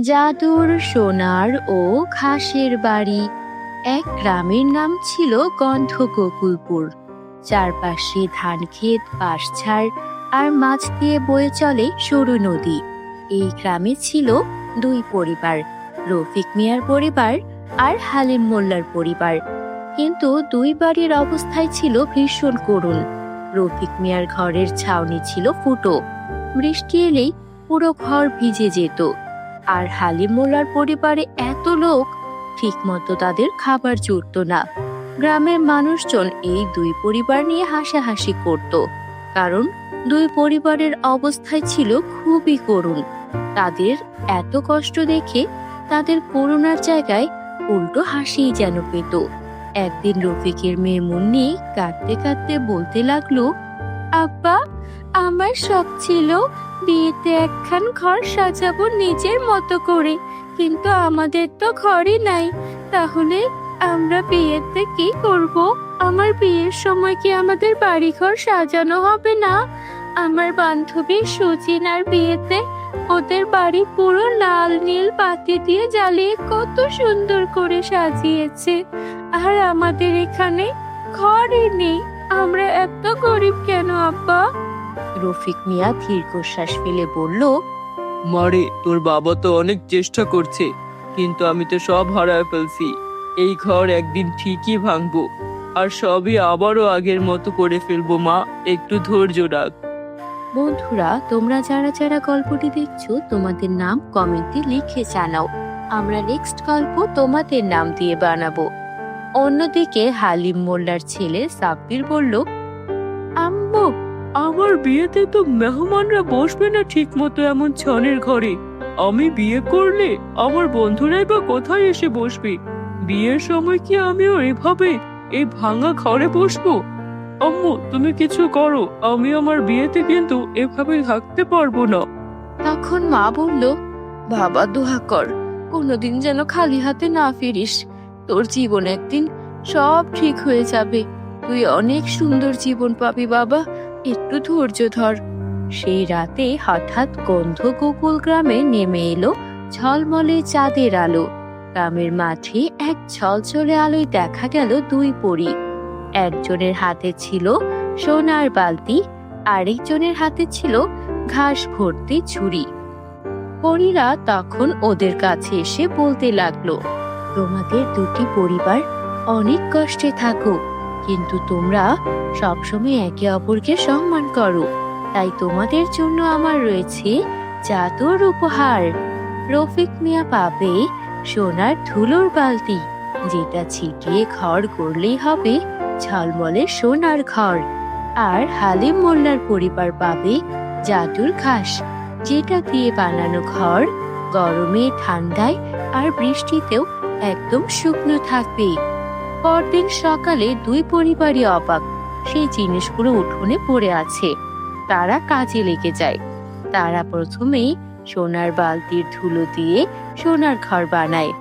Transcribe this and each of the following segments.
জাদুর সোনার ও ঘাসের বাড়ি। এক গ্রামের নাম ছিল গন্ধগোকুলপুর। চারপাশে ধান ক্ষেত পাশছাড় আর মাছ দিয়ে বয়ে চলে সরু নদী। এই গ্রামে ছিল দুই পরিবার, রফিক মিয়ার পরিবার আর হালিম মোল্লার পরিবার। কিন্তু দুই বাড়ির অবস্থায় ছিল ভীষণ করুণ। রফিক মিয়ার ঘরের ছাউনি ছিল ফুটো। বৃষ্টি এলেই পুরো ঘর ভিজে যেত। আর হালিম মোল্লার পরিবারে এত লোক, ঠিকমতো তাদের খাবার জুটত না। গ্রামের মানুষজন এই দুই পরিবার নিয়ে হাসাহাসি করত, কারণ দুই পরিবারের অবস্থায় ছিল খুবই করুণ। তাদের এত কষ্ট দেখে তাদের করুণার জায়গায় উল্টো হাসিই যেন পেত। একদিন রফিকের মেয়ে মুন্নি কাঁদতে কাঁদতে বলতে লাগল, আব্বা আমার শখ ছিল বিয়েতে একখান ঘর সাজাবো নিজের মতো করে, কিন্তু আমাদের তো ঘরই নাই। তাহলে আমরা বিয়েতে কি করব? আমার বিয়ের সময় কি আমাদের বাড়িঘর সাজানো হবে না? আমার বান্ধবী সুচিনার বিয়েতে ওদের বাড়ি পুরো লাল নীল বাতি দিয়ে জ্বালিয়ে কত সুন্দর করে সাজিয়েছে। আর আমাদের এখানে ঘরই নেই। আমরা এত গরিব কেন, আব্বা? রফিক মিয়া দীর্ঘশ্বাস ফেলে বলল মারে তোর বাবা তো অনেক চেষ্টা করছে কিন্তু আমি তো সব হারায় ফেলছি। এই ঘর একদিন ঠিকই ভাঙবো আর সবই আবারও আগের মতো করে ফেলব মা একটু ধৈর্য রাখ। বন্ধুরা তোমরা যারা যারা গল্পটি দেখছ তোমাদের নাম কমেন্টে লিখে জানাও। আমরা নেক্সট গল্প তোমাদের নাম দিয়ে বানাবো। অন্যদিকে হালিম মোল্লার ছেলে সাব্বির বলল আম্মু আমার বিয়েতে তো মেহমানরা বসবে না ঠিক মতো এমন ছনের ঘরে। আমি বিয়ে করলে আমার বন্ধুরাই বা কোথায় এসে বসবে? বিয়ের সময় কি আমিও এভাবে এই ভাঙা ঘরে বসবো? আম্মু, তুমি কিছু করো। আমি আমার বিয়েতে কিন্তু এভাবে থাকতে পারব না। তখন মা বলল, বাবা, দোহা কর। কোনোদিন যেন খালি হাতে না ফিরিস। তোর জীবন একদিন সব ঠিক হয়ে যাবে। তুই অনেক সুন্দর জীবন পাবি বাবা। একটু ধৈর্য ধর। সেই রাতে হঠাৎ গন্ধ গোকুল গ্রামে নেমে এলো ঝলমলে চাঁদের আলো। গ্রামের মাঠে এক ঝলঝলে আলোয় দেখা গেল দুই পরি। একজনের হাতে ছিল সোনার বালতি, আরেকজনের হাতে ছিল ঘাস ভর্তি ছুরি। পরীরা তখন ওদের কাছে এসে বলতে লাগল, তোমাদের দুটি পরিবার অনেক কষ্টে থাকো কিন্তু তোমরা সবসময় একে অপরকে সম্মান করো। তাই তোমাদের জন্য আমার রয়েছে জাদুর উপহার। রফিক মিয়া পাবে সোনার ধুলোর বালতি, যেটা ছিটিয়ে ঘর করলেই হবে ঝলমলে সোনার ঘর। আর হালিম মোল্লার পরিবার পাবে জাদুর ঘাস, যেটা দিয়ে বানানো ঘর গরমে, ঠান্ডায় আর বৃষ্টিতেও একদম শুকনো থাকবে। পরদিন সকালে দুই পরিবারই অবাক। সেই জিনিসগুলো উঠোনে পড়ে আছে। তারা কাজে লেগে যায়। তারা প্রথমেই সোনার বালতির ধুলো দিয়ে সোনার ঘর বানায়।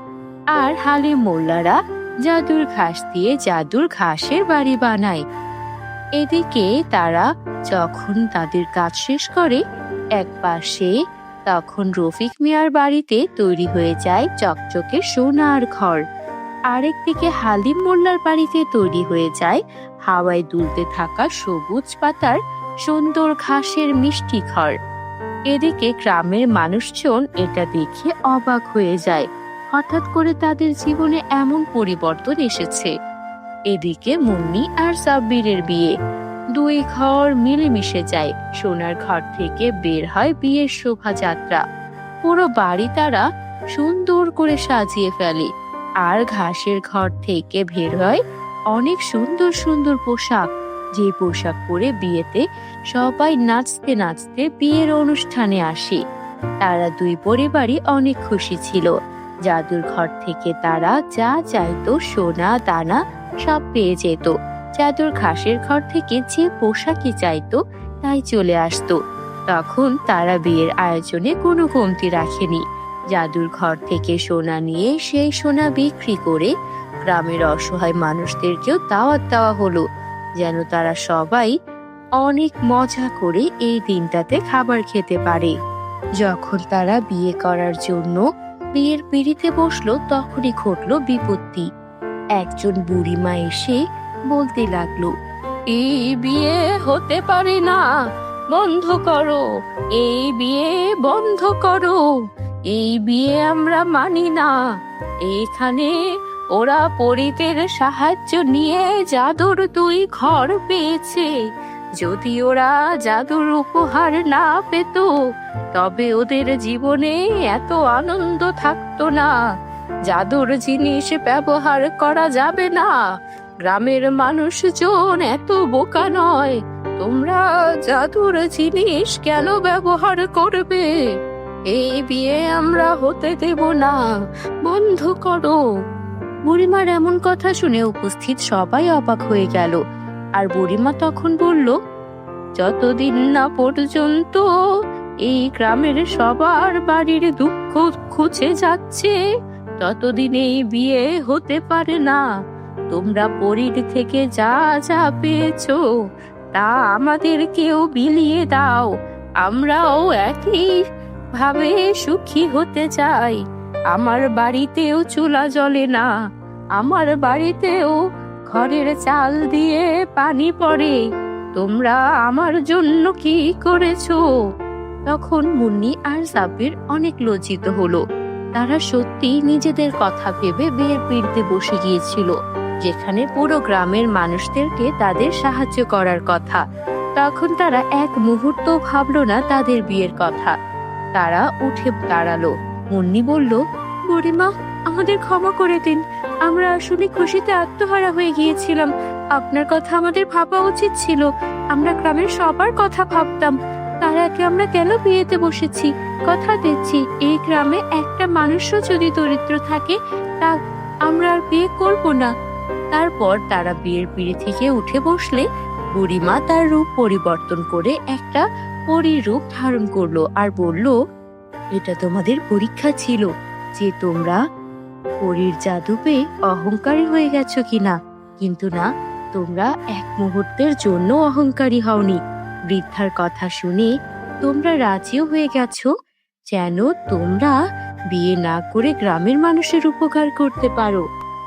আর হালে মোল্লারা জাদুর ঘাস দিয়ে জাদুর ঘাসের বাড়ি বানায়। এদিকে তারা যখন তাদের কাজ শেষ করে, এক পাশে তখন রফিক মিয়ার বাড়িতে তৈরি হয়ে যায় চকচকে সোনার ঘর। আরেকদিকে হালিম মোল্লার বাড়িতে তৈরি হয়ে যায় হাওয়ায় দুলতে থাকা সবুজ পাতার সুন্দর ঘাসের মিষ্টি ঘর এদিকে গ্রামের মানুষজন এটা দেখে অবাক হয়ে যায়। হঠাৎ করে তাদের জীবনে এমন পরিবর্তন এসেছে। এদিকে মুন্নি আর সাব্বিরের বিয়ে। দুই ঘর মিলেমিশে যায়। সোনার ঘর থেকে বের হয় বিয়ের শোভাযাত্রা। পুরো বাড়ি তারা সুন্দর করে সাজিয়ে ফেলে। আর ঘাসের ঘর থেকে বের হয় অনেক সুন্দর সুন্দর পোশাক। যে পোশাক পরে বিয়েতে সবাই নাচতে নাচতে বিয়ের অনুষ্ঠানে আসে। তারা দুই পরিবারই অনেক খুশি ছিল। জাদুর ঘর থেকে তারা যা চাইতো সোনা, দানা সব পেয়ে যেত। জাদুর ঘাসের ঘর থেকে যে পোশাকই চাইতো তাই চলে আসতো। তখন তারা বিয়ের আয়োজনে কোনো কমতি রাখেনি। জাদুর ঘর থেকে সোনা নিয়ে সেই সোনা বিক্রি করে গ্রামের অসহায় মানুষদেরকেও দাওয়াত দেওয়া হলো, যেন তারা সবাই অনেক মজা করে এই দিনটাতে খাবার খেতে পারে। যখন তারা বিয়ে করার জন্য বিয়ের পিড়িতে বসল, তখনই ঘটলো বিপত্তি। একজন বুড়িমা এসে বলতে লাগল, এই বিয়ে হতে পারে না, বন্ধ করো, এই বিয়ে বন্ধ করো। এই বিয়ে আমরা মানি না। এখানে ওরা পরিতের সাহায্য নিয়ে জাদুর দুই ঘর পেয়েছে। যদি ওরা জাদুর উপহার না পেত, তবে ওদের জীবনে এত আনন্দ থাকতো না। জাদুর জিনিস ব্যবহার করা যাবে না। গ্রামের মানুষজন এত বোকা নয়। তোমরা জাদুর জিনিস কেন ব্যবহার করবে? এই বিয়ে আমরা হতে দেব না। বন্ধ করো। বুড়িমার এমন কথা শুনে উপস্থিত সবাই অবাক হয়ে গেল। আর বুড়িমা তখন বলল, যতদিন না পর্যন্ত এই গ্রামের সবার বাড়ির দুঃখ খুঁজে যাচ্ছে, ততদিন এই বিয়ে হতে পারে না। তোমরা পরীর থেকে যা যা পেয়েছ, তা আমাদেরকেও বিলিয়ে দাও। আমরাও একই ভাবে সুখী হতে চাই। আমার বাড়িতেও চুলা জ্বলে না। আমার বাড়িতেও ঘরের চাল দিয়ে পানি পড়ে। তোমরা আমার জন্য কি করেছ? তখন মুন্নি আর সাবির অনেক লজ্জিত হলো। তারা সত্যি নিজেদের কথা ভেবে বিয়ের পিড়তে বসে গিয়েছিল, যেখানে পুরো গ্রামের মানুষদেরকে তাদের সাহায্য করার কথা। তখন তারা এক মুহূর্ত ভাবলো না তাদের বিয়ের কথা। তারা উঠে দাঁড়াল। মুন্নি বলল, বুড়িমা, আমাদের ক্ষমা করে দিন। আমরা আসলে খুশিতে আত্মহারা হয়ে গিয়েছিলাম। আপনার কথা আমাদের ভাবা উচিত ছিল। আমরা গ্রামের সবার কথা ভাবতাম। তার আগে আমরা কেন বিয়েতে বসেছি? কথা দিচ্ছি, এই গ্রামে একটা মানুষও যদি দরিদ্র থাকে, তা আমরা আর বিয়ে করব না। তারপর তারা বিয়ের পিড়ি থেকে উঠে বসলে বুড়িমা তার রূপ পরিবর্তন করে একটা পরীর রূপ ধারণ করল আর বলল, এটা তোমাদের পরীক্ষা ছিল যে তোমরা পরীর জাদু পেয়ে অহংকারী হয়ে গেছো কিনা। কিন্তু না, তোমরা এক মুহূর্তের জন্য অহংকারী হওনি। বৃদ্ধার কথা শুনে তোমরা রাজিও হয়ে গেছো যেন তোমরা বিয়ে না করে গ্রামের মানুষের উপকার করতে পারো।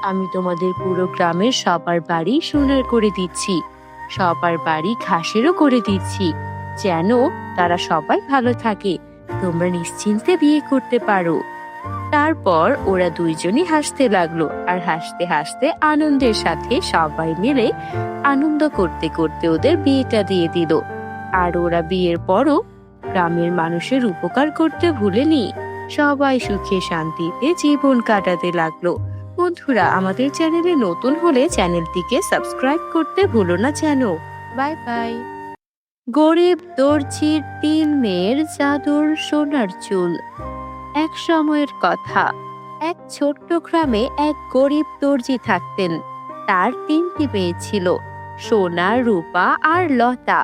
আমি তোমাদের পুরো গ্রামের সবার বাড়ি সোনার করে দিচ্ছি, সবার বাড়ি ঘাসেরও করে দিচ্ছি। যেন তারা সবাই ভালো থাকে। তোমরা নিশ্চিন্তে বিয়ে করতে পারো। তারপর ওরা দুইজনই হাসতে লাগল আর হাসতে হাসতে আনন্দের সাথে সবাই মিলে আনন্দ করতে করতে ওদের বিয়েটা দিয়ে দিল। আর ওরা বিয়ের পরও গ্রামের মানুষের উপকার করতে ভুলেনি। সবাই সুখে শান্তিতে জীবন কাটাতে লাগল। বন্ধুরা, আমাদের চ্যানেলে নতুন হলে চ্যানেলটিকে সাবস্ক্রাইব করতে ভুলো না যেন। Bye bye. গরিব দর্জির তিন মেয়ের জাদুর সোনার চুল। এক সময়ের কথা, এক ছোট্ট গ্রামে এক গরিব দর্জি থাকতেন। তার তিনটি মেয়ে ছিল, সোনা, রূপা আর লতা।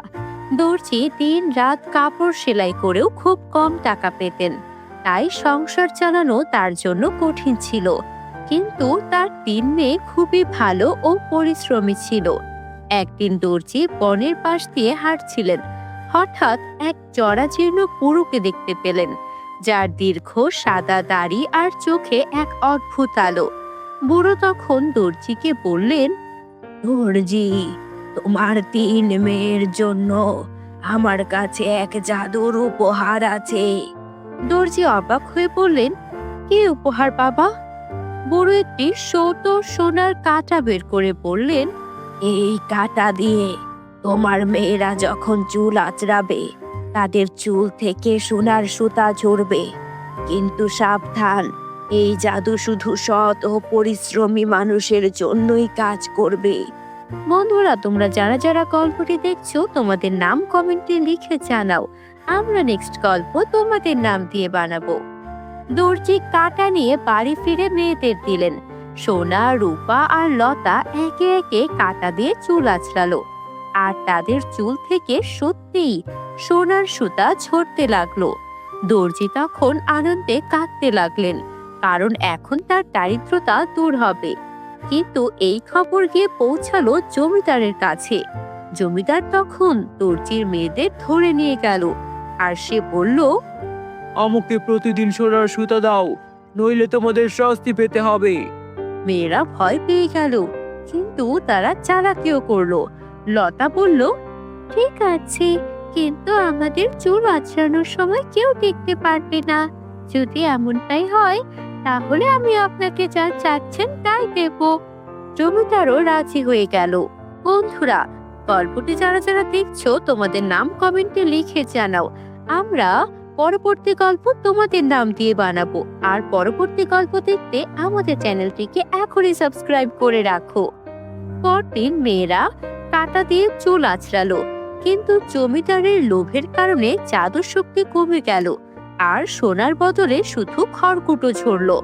দর্জি দিন রাত কাপড় সেলাই করেও খুব কম টাকা পেতেন। তাই সংসার চালানো তার জন্য কঠিন ছিল। কিন্তু তার তিন মেয়ে খুবই ভালো ও পরিশ্রমী ছিল। একদিন দর্জি বনের পাশ দিয়ে হাঁটছিলেন। হঠাৎ এক জরাজীর্ণ পুরুকে দেখতে পেলেন, যার দীর্ঘ সাদা দাড়ি আর চোখে এক অদ্ভুত আলো। বুড়ো তখন দর্জিকে বললেন, দর্জি, তোমার তিন মেয়ের জন্য আমার কাছে এক জাদুর উপহার আছে। দর্জি অবাক হয়ে বললেন, কি উপহার বাবা? বুড়ো একটি সৌত সোনার কাঁটা বের করে বললেন এই কাঁটা দিয়ে তোমার মেয়েরা যখন চুল আঁচড়াবে, তাদের চুল থেকে সোনার সুতা ঝরবে। কিন্তু সাবধান, এই জাদু শুধু সৎ ও পরিশ্রমী মানুষের জন্যই কাজ করবে। বন্ধুরা, তোমরা যারা যারা গল্পটি দেখছ, তোমাদের নাম কমেন্টে লিখে জানাও। আমরা নেক্সট গল্প তোমাদের নাম দিয়ে বানাবো। দর্জি কাটা নিয়ে বাড়ি ফিরে মেয়েদের দিলেন। সোনা, রূপা আর লতা একে একে কাটা দিয়ে চুল আছড়ালো। আর তাদের চুল থেকে সত্যিই সোনার সুতা ঝরতে লাগল। দর্জি তখন আনন্দে কাঁদতে লাগলেন, কারণ এখন তার দারিদ্রতা দূর হবে। কিন্তু এই খবর গিয়ে পৌঁছালো জমিদারের কাছে। জমিদার তখন দর্জির মেয়েদের ধরে নিয়ে গেল, আর সে বলল আমাকে প্রতিদিন সোনার সুতা দাও, নইলে তোমাদের শাস্তি পেতে হবে। মেয়েরা ভয় পেয়ে গেল। কিন্তু তারা চালাকিও করল। লতা বলল, ঠিক আছে, কিন্তু আমাদের চুল আঁচড়ানোর সময় কেউ দেখতে পারবে না। যদি এমনটাই হয়, তাহলে আমি আপনাকে যা চাচ্ছেন তাই দেব। জমিদারও রাজি হয়ে গেল। বন্ধুরা, গল্পটি যারা যারা দেখছ, তোমাদের নাম কমেন্টে লিখে জানাও। আমরা পরবর্তী গল্প তোমাদের নাম দিয়ে বানাবো। আর পরবর্তী গল্প দেখতে আমাদের চ্যানেলটিকে এখনই সাবস্ক্রাইব করে রাখো। পরদিন মেয়েরা কাটা দিয়ে চুল আঁচড়ালো, কিন্তু জমিদারের লোভের কারণে জাদুর শক্তি কমে গেল আর সোনার বদলে শুধু খড়কুটো ঝরলো।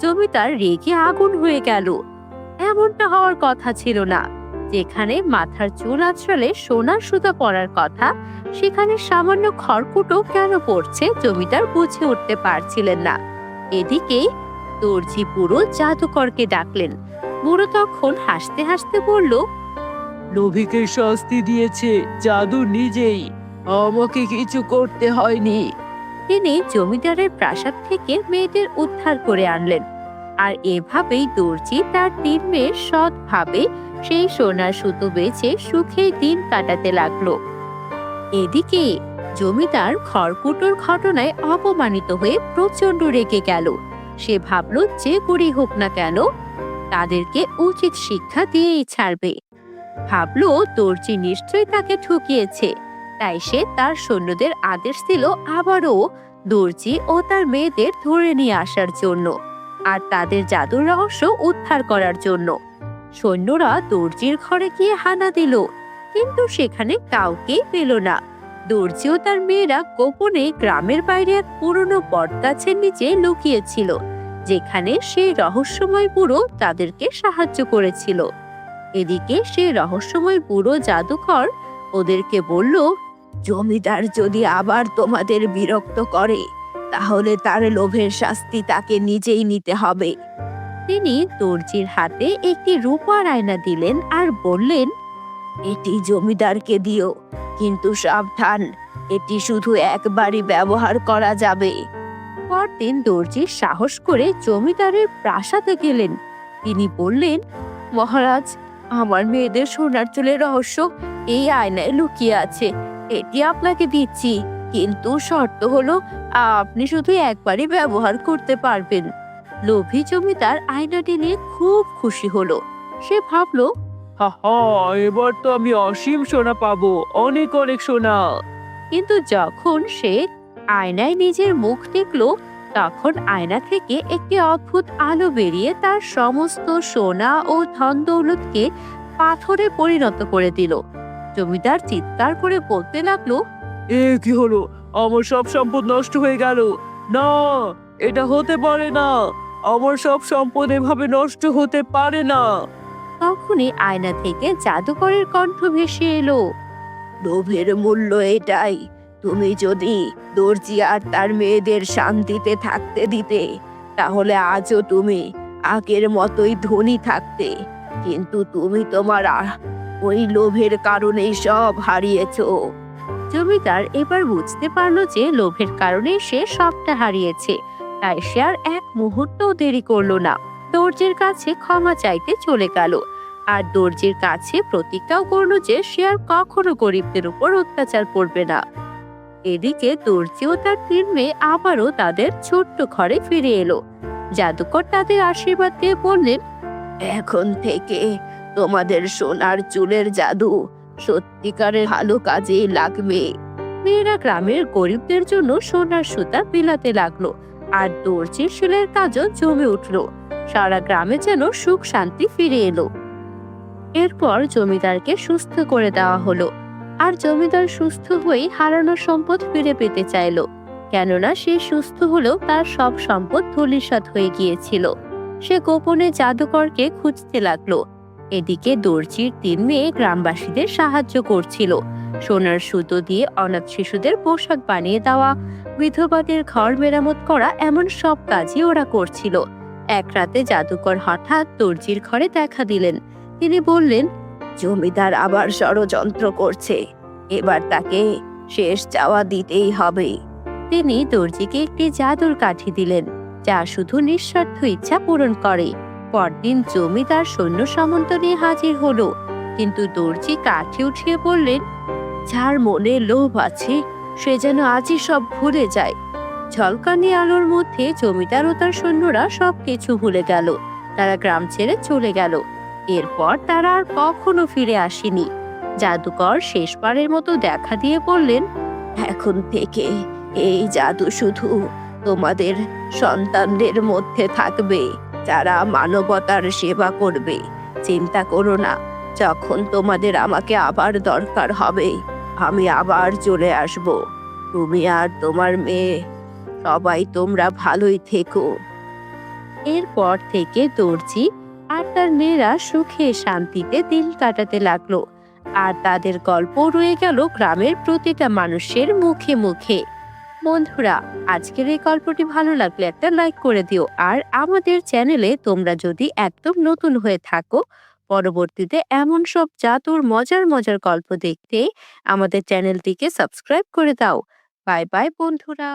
জমিদার রেগে আগুন হয়ে গেল। এমনটা হওয়ার কথা ছিল না। যেখানে মাথার চুল আঁচড়ালে সোনার সুতা পরার কথা সেখানে সামান্য খড়কুটো কেন পড়ছে জমিদার বুঝে উঠতে পারছিলেন না। এদিকে দর্জি বুড়ো জাদুকরকে ডাকলেন। বুড়ো তখন হাসতে হাসতে বলল লোভীকে শাস্তি দিয়েছে জাদু নিজেই আমাকে কিছু করতে হয়নি। তিনি জমিদারের প্রাসাদ থেকে মেয়েদের উদ্ধার করে আনলেন। আর এভাবেই দর্জি তার তিন মেয়ে সৎভাবে সেই সোনার সুতো বেচে সুখে দিন কাটাতে লাগল। এদিকে জমিদার খড়কুটোর ঘটনায় অপমানিত হয়ে প্রচণ্ড রেগে গেল। সে ভাবল যে করেই হোক না কেন, তাদেরকে উচিত শিক্ষা দিয়েই ছাড়বে। ভাবলো দর্জি নিশ্চয়ই তাকে ঠকিয়েছে, তাই সে তার সৈন্যদের আদেশ দিল আবারও দর্জি ও তার মেয়েদের ধরে নিয়ে আসার জন্য, আর তাদের জাদুর রহস্য উদ্ধার করার জন্য। সৈন্যরা দর্জির ঘরে গিয়ে হানা দিল, কিন্তু সেখানে কাউকেই পেল না। দর্জি ও তার মেয়েরা গোপনে গ্রামের বাইরে এক পুরনো বটগাছের নিচে লুকিয়েছিল, যেখানে সেই রহস্যময় বুড়ো তাদেরকে সাহায্য করেছিল। এদিকে সেই রহস্যময় বুড়ো জাদুকর ওদেরকে বলল, জমিদার যদি আবার তোমাদের বিরক্ত করে, তাহলে তার লোভের শাস্তি তাকে নিজেই নিতে হবে। তিনি দর্জির হাতে একটি রূপার আয়না দিলেন আর বললেন, এটি জমিদারকে দিও, কিন্তু সাবধান, এটি শুধু একবারই ব্যবহার করা যাবে। পরদিন দর্জি সাহস করে জমিদারের প্রাসাদে গেলেন। তিনি বললেন, মহারাজ, আমার মেয়েদের সোনার চুলের রহস্য এই আয়নায় লুকিয়ে আছে। এটি আপনাকে দিচ্ছি, কিন্তু শর্ত হলো, আপনি শুধু একবারই ব্যবহার করতে পারবেন। লোভী জমিদার আয়নাটি নিয়ে খুব খুশি হলো। সে ভাবলো হা হা এবার তো আমি অসীম সোনা পাবো অনেক অনেক সোনা। কিন্তু যখন সে আয়নায় নিজের মুখ দেখল তখন আয়না থেকে একটি অদ্ভুত আলো বেরিয়ে তার সমস্ত সোনা ও ধন দৌলতকে পাথরে পরিণত করে দিল। জমিদার চিৎকার করে বলতে লাগল এ কি হলো? আমার সব সম্পদ নষ্ট হয়ে গেল। না এটা হতে পারে না। আমার সব সম্পদ এভাবে নষ্ট হতে পারে না। তখনই আয়না থেকে জাদুকরের কণ্ঠ ভেসে এলো। লোভের মূল্য এটাই। তুমি যদি দর্জি আর তার মেয়েদের শান্তিতে থাকতে দিতে তাহলে আজও তুমি আগের মতোই ধনী থাকতে। কিন্তু তুমি তোমার ওই লোভের কারণেই সব হারিয়েছ। জমিদার এবার বুঝতে পারল যে লোভের কারণে সে সবটা হারিয়েছে। তাই সে আর এক মুহূর্তও দেরি করল না। দর্জির কাছে ক্ষমা চাইতে চলে গেল। আর দর্জির কাছে প্রতিজ্ঞাও করল যে সে আর কখনো গরিবদের উপর অত্যাচার করবে না। এদিকে দর্জি ও তার তিন মেয়ে আবারও তাদের ছোট্ট ঘরে ফিরে এলো। জাদুকর তাদের আশীর্বাদ দিয়ে বললেন, এখন থেকে তোমাদের সোনার চুলের জাদু সত্যিকারের ভালো কাজে লাগবে। মেয়েরা গ্রামের গরিবদের জন্য সোনার সুতা বিলাতে লাগল। আর দর্জির শিলের কাজও জমে উঠল। সারা গ্রামে যেন সুখ শান্তি ফিরে এলো। এরপর জমিদারকে সুস্থ করে দেওয়া হলো। আর জমিদার সুস্থ হয়ে হারানো সম্পদ ফিরে পেতে চাইলো। কেননা সে সুস্থ হলেও তার সব সম্পদ ধূলিসাৎ হয়ে গিয়েছিল। সে গোপনে জাদুকরকে খুঁজতে লাগল। এদিকে দর্জির তিন মেয়ে গ্রামবাসীদের সাহায্য করছিল। সোনার সুতো দিয়ে অনাথ শিশুদের পোশাক বানিয়ে দেওয়া, বিধবাদের ঘর মেরামত করা এমন সব কাজই ওরা করছিল। এক রাতে জাদুকর হঠাৎ দর্জির ঘরে দেখা দিলেন। তিনি বললেন, জমিদার আবার ষড়যন্ত্র করছে। এবার তাকে শেষ চাওয়া দিতেই হবে। তিনি দর্জিকে একটি জাদুর কাঠি দিলেন, যা শুধু নিঃস্বার্থ ইচ্ছা পূরণ করে। পরদিন জমিদার সৈন্য সামন্ত নিয়ে হাজির হলো। কিন্তু দর্জি কাঠি উঠিয়ে বললেন যার মনে লোভ আছে, সে যেন আজই সব ভুলে যায়। ঝলকানি আলোর মধ্যে জমিদার ও তার সৈন্যরা সবকিছু ভুলে গেল। তারা গ্রাম ছেড়ে চলে গেল। এরপর তারা আর কখনো ফিরে আসেনি। জাদুকর শেষবারের মতো দেখা দিয়ে বললেন, এখন থেকে এই জাদু শুধু তোমাদের সন্তানদের মধ্যে থাকবে, যারা মানবতার সেবা করবে। চিন্তা করো না, যখন তোমাদের আমাকে আবার দরকার হবে আমি আবার চলে আসব। তুমি আর তোমার মেয়ে, সবাই তোমরা ভালোই থেকো। এরপর থেকে দর্জি আর তার মেয়েরা সুখে শান্তিতে দিন কাটাতে লাগল। আর তাদের গল্প রয়ে গেল গ্রামের প্রতিটা মানুষের মুখে মুখে। বন্ধুরা, আজকের এই গল্পটি ভালো লাগলে একটা লাইক করে দিও। আর আমাদের চ্যানেলে তোমরা যদি একদম নতুন হয়ে থাকো পরবর্তীতে এমন সব জাদুর, মজার মজার গল্প দেখতে আমাদের চ্যানেলটিকে সাবস্ক্রাইব করে দাও। বাই বাই, বন্ধুরা।